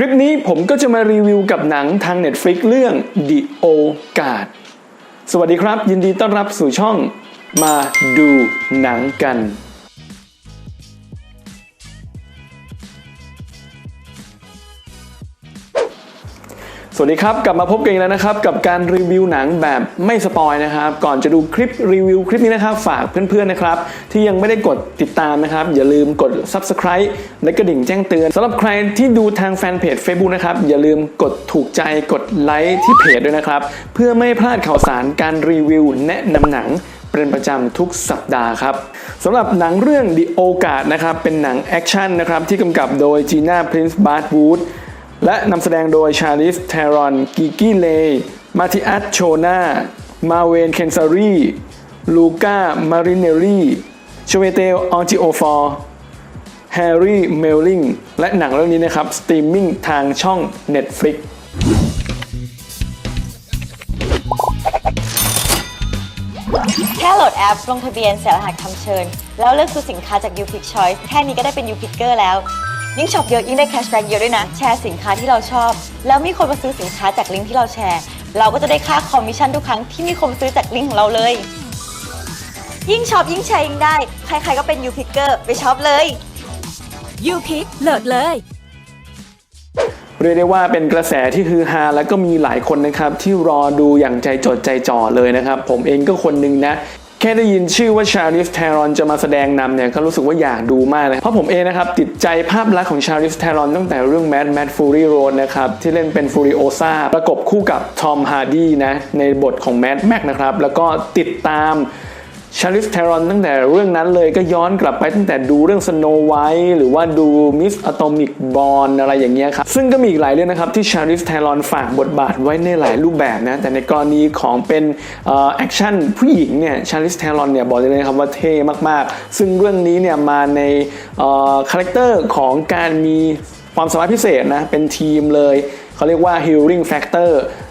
คลิปนี้ผมก็จะมารีวิวกับหนังทาง Netflix เรื่อง The o g a r d สวัสดีครับ ยินดีต้อนรับสู่ช่องมาดูหนังกัน สวัสดีครับ กลับมาพบกันอีกแล้วนะครับ กับการรีวิวหนังแบบไม่สปอยนะครับ ก่อนจะดูคลิปรีวิวคลิปนี้นะครับ ฝากเพื่อนๆนะครับ ที่ยังไม่ได้กดติดตามนะครับ อย่าลืมกด subscribe และกระดิ่งแจ้งเตือนสำหรับใครที่ดูทางแฟนเพจ Facebook นะครับ อย่าลืมกดถูกใจกดไลค์ที่เพจด้วยนะครับ เพื่อไม่พลาดข่าวสารการรีวิวแนะนำหนังเป็นประจำทุกสัปดาห์ครับสำหรับหนังเรื่อง The o g a r d นะครับเป็นหนังแอคชั่นนะครับที่กำกับโดยจีน่าพรินซ์บาร์ w วูด และนำแสดงโดยชาลิสเทรอน กิกกี้เลย์มาติอัสโชนามาเวนเคนซารีลูก้า มาริเนรีชเวเตลออจิโอฟอร์แฮร์รี่ เมลลิง และหนังเรื่องนี้นะครับ สตรีมมิ่งทางช่อง Netflix แค่โหลดแอป ลงทะเบียนเสียรหัสคำเชิญ แล้วเลือกซื้อสินค้าจาก u p i c Choice แค่นี้ก็ได้เป็น u p i c k e r แล้ว ยิ่งช็อปเยอะยิ่งได้แคชแบ็กเยอะด้วยนะ แชร์สินค้าที่เราชอบ แล้วมีคนมาซื้อสินค้าจากลิงก์ที่เราแชร์ เราก็จะได้ค่าคอมมิชชั่นทุกครั้งที่มีคนมาซื้อจากลิงก์ของเราเลย ยิ่งช็อปยิ่งแชร์ยิ่งได้ ใครๆก็เป็น u p i c k e r ไปช็อปเลยยูพิกโหลดเลยเรียกได้ว่าเป็นกระแสที่ฮือฮาแล้วก็มีหลายคนนะครับที่รอดูอย่างใจจดใจจ่อเลยนะครับ ผมเองก็คนหนึ่งนะ แค่ได้ยินชื่อว่าชาริฟเทรอนจะมาแสดงนำเนี่ยก็รู้สึกว่าอยากดูมากเลย เพราะผมเองนะครับ ติดใจภาพลักษณ์ของชาริฟเทรอนตั้งแต่เรื่องแมดแมดฟูรี่โรนนะครับ ที่เล่นเป็นฟูริโอซาประกบคู่กับทอมฮาร์ดีนะ ในบทของแมดแม็กนะครับ แล้วก็ติดตาม ชาริฟเทรอนตั้งแต่เรื่องนั้นเลยก็ย้อนกลับไปตั้งแต่ดูเรื่อง Snow White หรือว่าดู Miss Atomic Born อะไรอย่างเงี้ยครับ ซึ่งก็มีอีกหลายเรื่องนะครับที่ชาริฟเทรอนฝากบทบาทไว้ในหลายรูปแบบนะ แต่ในกรณีของเป็นแอคชั่นผู้หญิงเนี่ยชาริฟเทรอนเนี่ยบอกเลยนะครับว่าเท่มากๆ ซึ่งเรื่องนี้เนี่ยมาในคาแรคเตอร์ของการมีความสามารถพิเศษนะ เป็นทีมเลย เขาเรียกว่า healing factor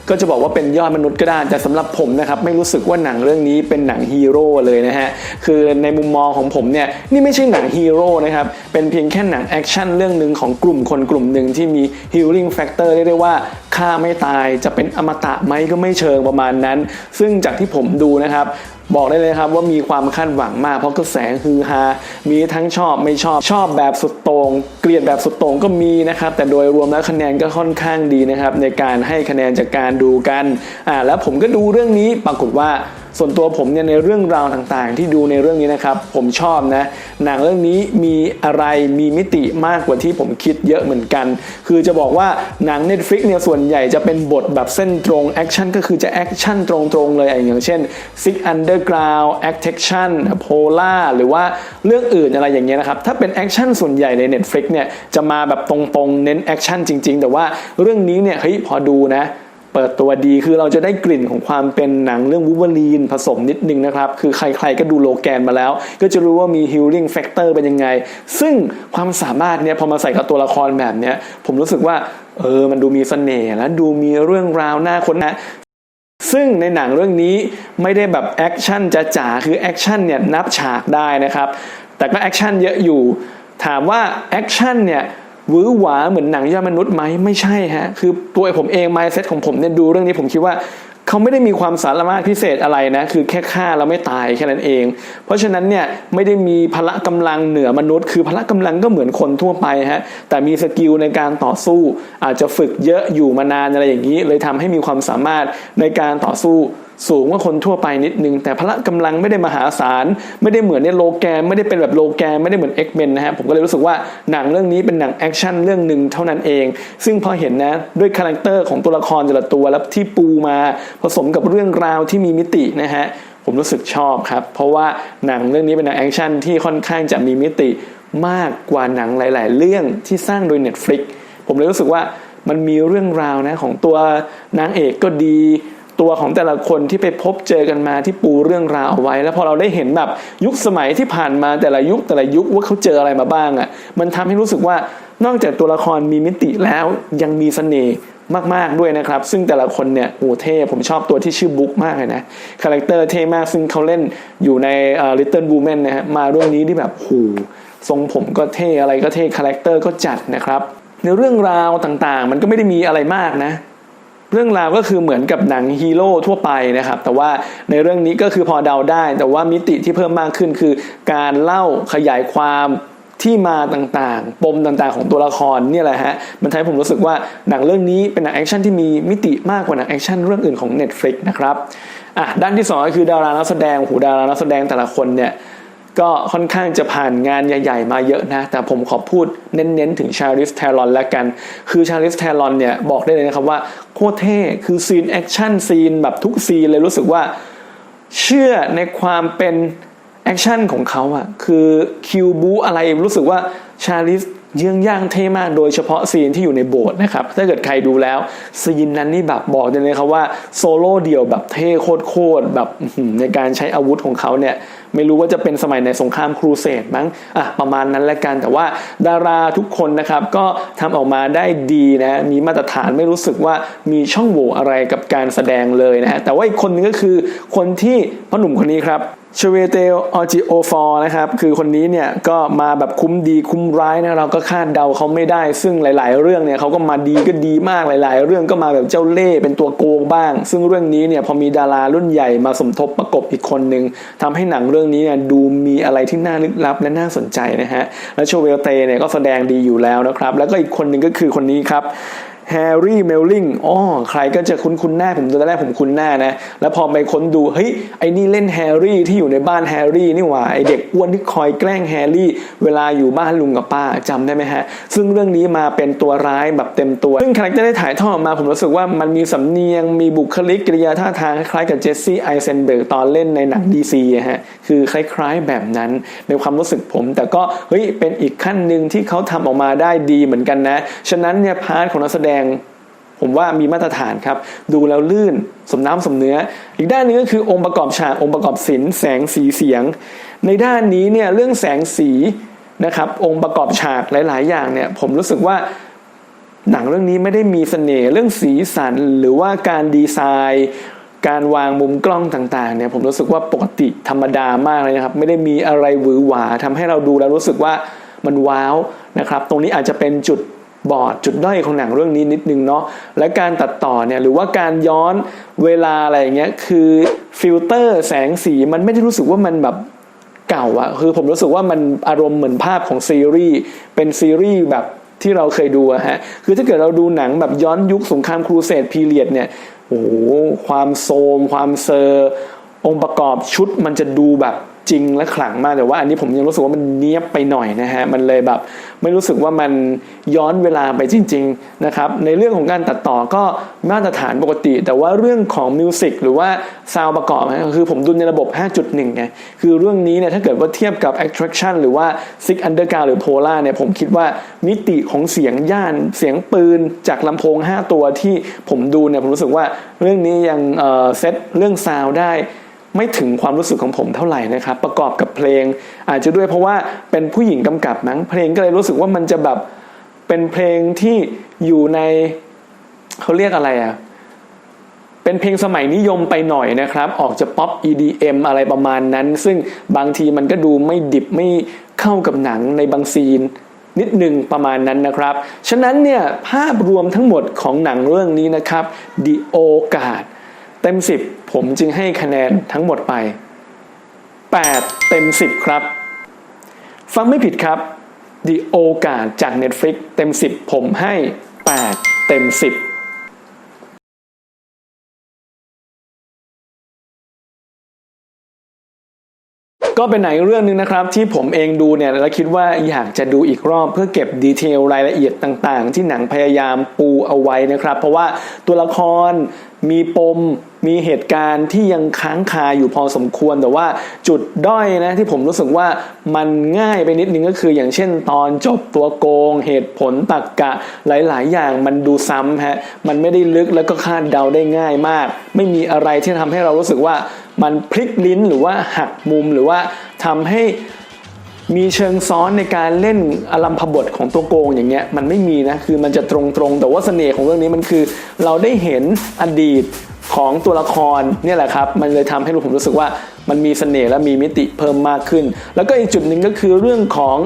ก็จะบอกว่าเป็นยอดมนุษย์ก็ได้ แต่สำหรับผมนะครับไม่รู้สึกว่าหนังเรื่องนี้เป็นหนังฮีโร่เลยนะฮะคือในมุมมองของผมเนี่ยนี่ไม่ใช่หนังฮีโร่นะครับเป็นเพียงแค่หนังแอคชั่นเรื่องหนึ่งของกลุ่มคนกลุ่มหนึ่งที่มีฮีลิ่งแฟกเตอร์เรียกได้ว่าฆ่าไม่ตายจะเป็นอมตะไหมก็ไม่เชิงประมาณนั้น ซึ่งจากที่ผมดูนะครับ บอกได้เลยครับว่ามีความคาดหวังมากเพราะกระแสฮือฮา มีทั้งชอบไม่ชอบชอบแบบสุดโตง่งเกลียดแบบสุดโต่งก็มีนะครับ แต่โดยรวมแล้วคะแนนก็ค่อนข้างดีนะครับ ในการให้คะแนนจากการดูกันอ่าแล้วผมก็ดูเรื่องนี้ปรากฏว่าส่วนตัวผมเนี่ยในเรื่องราวต่างๆ ที่ดูในเรื่องนี้นะครับ ผมชอบนะ หนังเรื่องนี้มีอะไรมีมิติมากกว่าที่ผมคิดเยอะเหมือนกัน คือจะบอกว่าหนัง Netflix เนี่ยส่วนใหญ่จะเป็นบทแบบเส้นตรงแอคชั่นก็คือจะแอคชั่นตรงๆเลยอย่างเช่น Six Underground Action Polar หรือว่าเรื่องอื่นอะไรอย่างเงี้ยนะครับถ้าเป็นแอคชั่นส่วนใหญ่ใน Netflix เนี่ยจะมาแบบตรงๆเน้นแอคชั่นจริง ๆ แต่ว่าเรื่องนี้เนี่ยเฮ้ยพอดูนะ เปิดตัวดีคือเราจะได้กลิ่นของความเป็นหนังเรื่องวูเวอรีนผสมนิดนึงนะครับ คือใครๆก็ดูโลแกนมาแล้ว ก็จะรู้ว่ามี healing factor เป็นยังไง ซึ่งความสามารถเนี่ยพอมาใส่กับตัวละครแบบเนี้ยผมรู้สึกว่าเออมันดูมีเสน่ห์และดูมีเรื่องราวน่าค้นนะซึ่งในหนังเรื่องนี้ไม่ได้แบบแอคชั่นจ๋าๆคือแอคชั่นเนี่ยนับฉากได้นะครับ แต่ก็แอคชั่นเยอะอยู่ ถามว่าแอคชั่นเนี่ย วือหวาเหมือนหนังยอดมนุษย์ไหมไม่ใช่ฮะคือตัวผมเอง mindset ของผมเนี่ยดูเรื่องนี้ผมคิดว่าเขาไม่ได้มีความสามารถพิเศษอะไรนะ คือแค่ฆ่าแล้วไม่ตายแค่นั้นเอง เพราะฉะนั้นเนี่ยไม่ได้มีพละกำลังเหนือมนุษย์ คือพละกำลังก็เหมือนคนทั่วไปฮะแต่มีสกิลในการต่อสู้ อาจจะฝึกเยอะอยู่มานานอะไรอย่างนี้ เลยทำให้มีความสามารถในการต่อสู้ สูงกว่าคนทั่วไปนิดนึง แต่พละกำลังไม่ได้มหาศาล ไม่ได้เหมือนในโลแกน ไม่ได้เป็นแบบโลแกน ไม่ได้เหมือน X-Men นะฮะผมก็เลยรู้สึกว่าหนังเรื่องนี้เป็นหนังแอคชั่นเรื่องหนึ่งเท่านั้นเอง ซึ่งพอเห็นนะ ด้วยคาแรคเตอร์ของตัวละครแต่ละตัวแล้วที่ปูมาผสมกับเรื่องราวที่มีมิตินะฮะผมรู้สึกชอบครับ เพราะว่าหนังเรื่องนี้เป็นหนังแอคชั่นที่ค่อนข้างจะมีมิติมากกว่าหนังหลาย ๆ เรื่องที่สร้างโดย Netflix ผมเลยรู้สึกว่ามันมีเรื่องราวนะของตัวนางเอกก็ดี ตัวของแต่ละคนที่ไปพบเจอกันมาที่ปูเรื่องราวเอาไว้ แล้วพอเราได้เห็นแบบยุคสมัยที่ผ่านมาแต่ละยุคแต่ละยุคว่าเขาเจออะไรมาบ้างอะ่ะมันทำให้รู้สึกว่านอกจากตัวละครมีมิติแล้วยังมีเสน่ห์มาก ๆ ด้วยนะครับ ซึ่งแต่ละคนเนี่ยโอ้เท่ผมชอบตัวที่ชื่อบุ๊กมากเลยนะคาแรคเตอร์เท่มากซึ่งเขาเล่นอยู่ใน Little Women นะฮะมาเรื่องนี้ที่แบบโหทรงผมก็เท่อะไรก็เท่คาแรคเตอร์ก็จัดนะครับ ในเรื่องราวต่างๆ มันก็ไม่ได้มีอะไรมากนะ เรื่องราวก็คือเหมือนกับหนังฮีโร่ทั่วไปนะครับ แต่ว่าในเรื่องนี้ก็คือพอเดาได้ แต่ว่ามิติที่เพิ่มมากขึ้นคือ การเล่าขยายความที่มาต่างๆ ปมต่างๆของตัวละครเนี่ยแหละฮะ มันทำให้ผมรู้สึกว่าหนังเรื่องนี้เป็นหนังแอคชั่นที่มีมิติมากกว่าหนังแอคชั่นเรื่องอื่นของ Netflix นะครับ อะด้านที่สองก็คือดารานักแสดงหูดารานักแสดงแต่ละคนเนี่ย ก็ค่อนข้างจะผ่านงานใหญ่ ๆ มาเยอะนะ แต่ผมขอพูดเน้นๆ ถึงชาริสเทรอนแล้วกัน คือชาริสเทรอนเนี่ย บอกได้เลยนะครับว่า โคตรเท่คือซีนแอคชั่นซีนแบบทุกซีนเลยรู้สึกว่า เชื่อในความเป็นแอคชั่นของเขาอะคือคิวบูอะไรรู้สึกว่าชาลิสเยื่องย่างเท่มากโดยเฉพาะซีนที่อยู่ในโบสถ์นะครับ ถ้าเกิดใครดูแล้วซีนนั้นนี่แบบบอกได้เลยครับว่าโซโล่เดี่ยวแบบเท่โคตรๆแบบในการใช้อาวุธของเขาเนี่ย ไม่รู้ว่าจะเป็นสมัยในสงครามครูเสดมั้งอะประมาณนั้นแล้วกัน แต่ว่าดาราทุกคนนะครับก็ทำออกมาได้ดีนะมีมาตรฐานไม่รู้สึกว่ามีช่องโหว่อะไรกับการแสดงเลยนะฮะแต่ว่าอีกคนนึงก็คือคนที่พ่อหนุ่มคนนี้ครับ ชเวเตลออจิโอฟอร์นะครับ คือคนนี้เนี่ยก็มาแบบคุ้มดีคุ้มร้ายนะเราก็คาดเดาเขาไม่ได้ ซึ่งหลาย ๆ เรื่องเนี่ยเขาก็มาดีก็ดีมากหลาย ๆ เรื่องก็มาแบบเจ้าเล่ห์เป็นตัวโกงบ้าง ซึ่งเรื่องนี้เนี่ยพอมีดารารุ่นใหญ่มาสมทบประกบอีกคนนึงทำให้หนังเรื่องนี้เนี่ยดูมีอะไรที่น่าลึกลับและน่าสนใจนะฮะและโชเวเตเนี่ยก็แสดงดีอยู่แล้วนะครับ แล้วก็อีกคนหนึ่งก็คือคนนี้ครับ แฮร์รี่เมลลิงอ๋อใครก็จะคุ้นคุ้นหน้าผมตอนแรกผมคุ้นหน้านะ แล้วพอไปค้นดู เฮ้ย ไอ้นี่เล่นแฮร์รี่ที่อยู่ในบ้านแฮร์รี่นี่หว่า ไอเด็กอ้วนที่คอยแกล้งแฮร์รี่ เวลาอยู่บ้านลุงกับป้าจำได้ไหมฮะ ซึ่งเรื่องนี้มาเป็นตัวร้ายแบบเต็มตัว ซึ่งคาแรคเตอร์ได้ถ่ายทอดออกมา ผมรู้สึกว่ามันมีสำเนียง มีบุคลิกกริยาท่าทางคล้ายๆกับเจสซี่ไอเซนเบิร์กตอนเล่นในหนังดีซีฮะ คือคล้ายๆแบบนั้นในความรู้สึกผม แต่ก็ เฮ้ย เป็นอีกขั้นหนึ่งที่เขาทำออกมาได้ดีเหมือนกันนะ ฉะนั้นเนี่ยพาร์ทของนักแสดงผมว่ามีมาตรฐานครับ ดูแล้วลื่นสมน้ำสมเนื้อ อีกด้านนึงก็คือองค์ประกอบฉากองค์ประกอบศิลป์แสงสีเสียง ในด้านนี้เนี่ยเรื่องแสงสีนะครับองค์ประกอบฉากหลาย ๆ อย่างเนี่ยผมรู้สึกว่าหนังเรื่องนี้ไม่ได้มีเสน่ห์เรื่องสีสันหรือว่าการดีไซน์ การวางมุมกล้องต่าง ๆ เนี่ยผมรู้สึกว่าปกติธรรมดามากเลยนะครับ ไม่ได้มีอะไรหวือหวาทำให้เราดูแล้วรู้สึกว่ามันว้าวนะครับ ตรงนี้อาจจะเป็นจุด บอดจุดด้อยของหนังเรื่องนี้นิดนึงเนาะและการตัดต่อเนี่ยหรือว่าการย้อนเวลาอะไรอย่างเงี้ยคือฟิลเตอร์แสงสีมันไม่ได้รู้สึกว่ามันแบบเก่าอะคือผมรู้สึกว่ามันอารมณ์เหมือนภาพของซีรีส์เป็นซีรีส์แบบที่เราเคยดูอะฮะคือถ้าเกิดเราดูหนังแบบย้อนยุคสงครามครูเสดพีเรียดเนี่ยโอ้โหความโซม ความเซอร์ องค์ประกอบชุดมันจะดูแบบ จริงและขลังมากแต่ว่าอันนี้ผมยังรู้สึกว่ามันเนี้ยบไปหน่อยนะฮะมันเลยแบบไม่รู้สึกว่ามันย้อนเวลาไปจริงๆนะครับในเรื่องของการตัดต่อก็มาตรฐานปกติ แต่ว่าเรื่องของมิวสิกหรือว่าซาวประกอบนะคือผมดูในระบบ 5.1ไงคือเรื่องนี้เนี่ยถ้าเกิดว่าเทียบกับ attraction หรือว่า six underground หรือ polar เนี่ยผมคิดว่ามิติของเสียงย่านเสียงปืนจากลำโพง 5 ตัวที่ผมดูเนี่ยผมรู้สึกว่าเรื่องนี้ยังเอ่อเซตเรื่องซาวได้ ไม่ถึงความรู้สึกของผมเท่าไหร่นะครับ ประกอบกับเพลง อาจจะด้วยเพราะว่าเป็นผู้หญิงกำกับมั้งเพลงก็เลยรู้สึกว่ามันจะแบบเป็นเพลงที่อยู่ในเขาเรียกอะไรอะเป็นเพลงสมัยนิยมไปหน่อยนะครับ ออกจะป๊อป EDM อะไรประมาณนั้น ซึ่งบางทีมันก็ดูไม่ดิบไม่เข้ากับหนังในบางซีนนิดหนึ่งประมาณนั้นนะครับ ฉะนั้นเนี่ยภาพรวมทั้งหมดของหนังเรื่องนี้นะครับ The Oakard เต็ม 10 ผมจึงให้คะแนนทั้งหมดไป 8 เต็ม 10 ครับ ฟังไม่ผิดครับ The Oakard จาก Netflix เต็ม 10 ผมให้ 8 เต็ม 10ก็เป็นหนังเรื่องหนึงนะครับที่ผมเองดูเนี่ยแล้วคิดว่าอยากจะดูอีกรอบเพื่อเก็บดีเทลรายละเอียดต่างๆ ที่หนังพยายามปูเอาไว้นะครับ เพราะว่าตัวละคร มีปมมีเหตุการณ์ที่ยังค้างคาอยู่พอสมควรแต่ว่าจุดด้อยนะที่ผมรู้สึกว่ามันง่ายไปนิดนึงก็คือ อย่างเช่น ตอนจบตัวโกง เหตุผลตรกกะหลาย ๆ อย่างมันดูซ้ำฮะมันไม่ได้ลึกแล้วก็คาดเดาได้ง่ายมาก ไม่มีอะไรที่ทำให้เรารู้สึกว่ามันพลิกลิ้นหรือว่าหักมุมหรือว่าทำให้ มีเชิงซ้อนในการเล่นอลัมพบทของตัวโกงอย่างเงี้ยมันไม่มีนะ คือมันจะตรงๆ แต่ว่าเสน่ห์ของเรื่องนี้มันคือ เราได้เห็นอดีตของตัวละครเนี่ยแหละครับ มันเลยทำให้ผมรู้สึกว่ามันมีเสน่ห์และมีมิติเพิ่มมากขึ้น แล้วก็อีกจุดหนึ่งก็คือเรื่องของ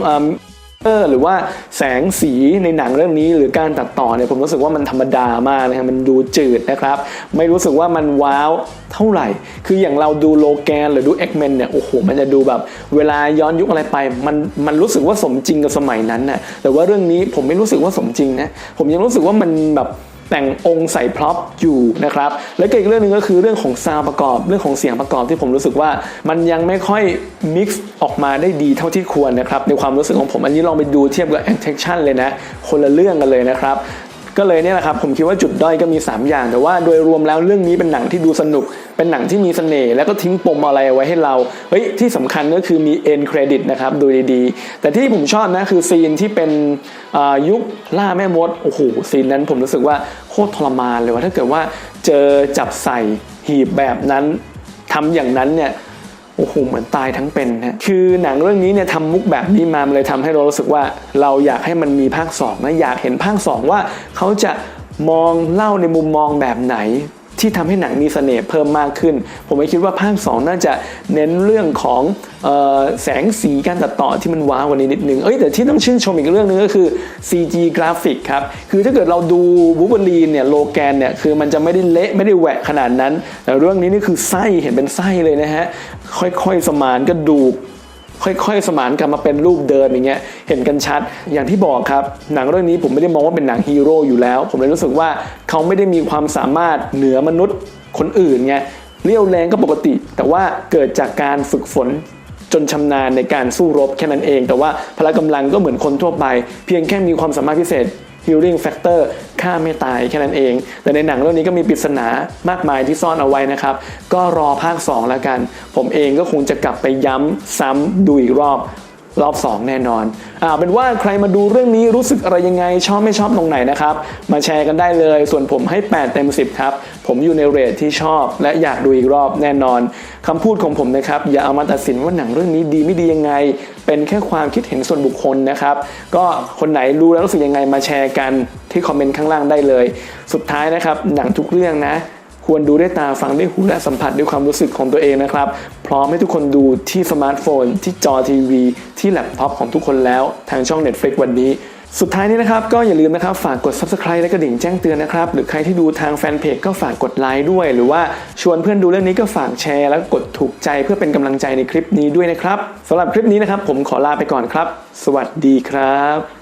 หรือว่าแสงสีในหนังเรื่องนี้ หรือการตัดต่อเนี่ยผมรู้สึกว่ามันธรรมดามากนะครับมันดูจืดนะครับ ไม่รู้สึกว่ามันว้าวเท่าไหร่ คืออย่างเราดูโลแกนหรือดูเอ็กเนี่ยโอ้โหมันจะดูแบบ เวลาย้อนยุคอะไรไป มันมันรู้สึกว่าสมจริงกับสมัยนั้นน่ะแต่ว่าเรื่องนี้ผมไม่รู้สึกว่าสมจริงนะผมยังรู้สึกว่ามันแบบ แต่งองค์ใส่พร็อพอยู่นะครับ แล้วก็อีกเรื่องหนึงก็คือเรื่องของซาวประกอบเรื่องของเสียงประกอบที่ผมรู้สึกว่ามันยังไม่ค่อยมิกซ์ออกมาได้ดีเท่าที่ควรนะครับในความรู้สึกของผมอันนี้ลองไปดูเทียบกับ Attraction เลยนะ คนละเรื่องกันเลยนะครับ ก็เลยเนี่ยแหละครับผมคิดว่าจุดด้อยก็มี 3 อย่าง แต่ว่าโดยรวมแล้วเรื่องนี้เป็นหนังที่ดูสนุก เป็นหนังที่มีเสน่ห์แล้วก็ทิ้งปมอะไรไว้ให้เราเฮ้ยที่สำคัญก็คือมีเอ็นเครดิตนะครับดูดีๆ แต่ที่ผมชอบนะคือซีนที่เป็นยุคล่าแม่มดโอ้โหซีนนั้นผมรู้สึกว่าโคตรทรมานเลยว่าถ้าเกิดว่าเจอจับใส่หีบแบบนั้นทำอย่างนั้นเนี่ย อ้โหเหมือนตายทั้งเป็นนะคือหนังเรื่องนี้เนี่ยทำมุกแบบนี้มาเลยทำให้เรารู้สึกว่าเราอยากให้มันมีภาคสองนะอยากเห็นภาคสองว่าเขาจะมองเล่าในมุมมองแบบไหนที่ทำให้หนังมีเสน่ห์เพิ่มมากขึ้น ผมไม่คิดว่าภาค 2 น่าจะเน้นเรื่องของออแสงสีการตัดต่อที่มันว้าวกว่านี้นิดนึง เอ้ยแต่ที่ต้องชื่นชมอีกเรื่องหนึงก็คือ CG กราฟิกครับ คือถ้าเกิดเราดูบูเบอรีนเนี่ยโลแกนเนี่ยคือมันจะไม่ได้เละไม่ได้แหวะขนาดนั้น แต่เรื่องนี้นี่คือไส้เห็นเป็นไส้เลยนะฮะ ค่อยๆสมานกระดูกค่อยๆ สมานกันมาเป็นรูปเดินอย่างเงี้ยเห็นกันชัด อย่างที่บอกครับ หนังเรื่องนี้ผมไม่ได้มองว่าเป็นหนังฮีโร่อยู่แล้ว ผมเลยรู้สึกว่าเขาไม่ได้มีความสามารถเหนือมนุษย์คนอื่นไงเรี่ยวแรงก็ปกติ แต่ว่าเกิดจากการฝึกฝนจนชำนาญในการสู้รบแค่นั้นเอง แต่ว่าพละกำลังก็เหมือนคนทั่วไป เพียงแค่มีความสามารถพิเศษ healing factor ฆ่าไม่ตายแค่นั้นเอง แต่ในหนังเรื่องนี้ก็มีปริศนามากมายที่ซ่อนเอาไว้นะครับ ก็รอภาค 2 แล้วกัน ผมเองก็คงจะกลับไปย้ำซ้ำดูอีกรอบ รอบ 2 แน่นอนอ่าเป็นว่าใครมาดูเรื่องนี้รู้สึกอะไรยังไง ชอบไม่ชอบตรงไหนนะครับ มาแชร์กันได้เลย ส่วนผมให้ 8 เต็ม 10 ครับ ผมอยู่ในเรทที่ชอบ และอยากดูอีกรอบแน่นอนคำพูดของผมนะครับ อย่าเอามาตัดสินว่าหนังเรื่องนี้ดีไม่ดียังไง เป็นแค่ความคิดเห็นส่วนบุคคลนะครับ ก็คนไหนรู้แล้วรู้สึกยังไงมาแชร์กันที่คอมเมนต์ข้างล่างได้เลย สุดท้ายนะครับหนังทุกเรื่องนะ ควรดูด้วยตาฟังด้วยหูและสัมผัสด้วยความรู้สึกของตัวเองนะครับ พร้อมให้ทุกคนดูที่สมาร์ทโฟน ที่จอทีวี ที่แล็ปท็อปของทุกคนแล้วทางช่อง Netflix วันนี้สุดท้ายนี้นะครับก็อย่าลืมนะครับฝากกด Subscribe และกระดิ่งแจ้งเตือนนะครับ หรือใครที่ดูทางแฟนเพจก็ฝากกดไลค์ด้วย หรือว่าชวนเพื่อนดูเรื่องนี้ก็ฝากแชร์ และกดถูกใจเพื่อเป็นกำลังใจในคลิปนี้ด้วยนะครับสำหรับคลิปนี้นะครับผมขอลาไปก่อนครับ สวัสดีครับ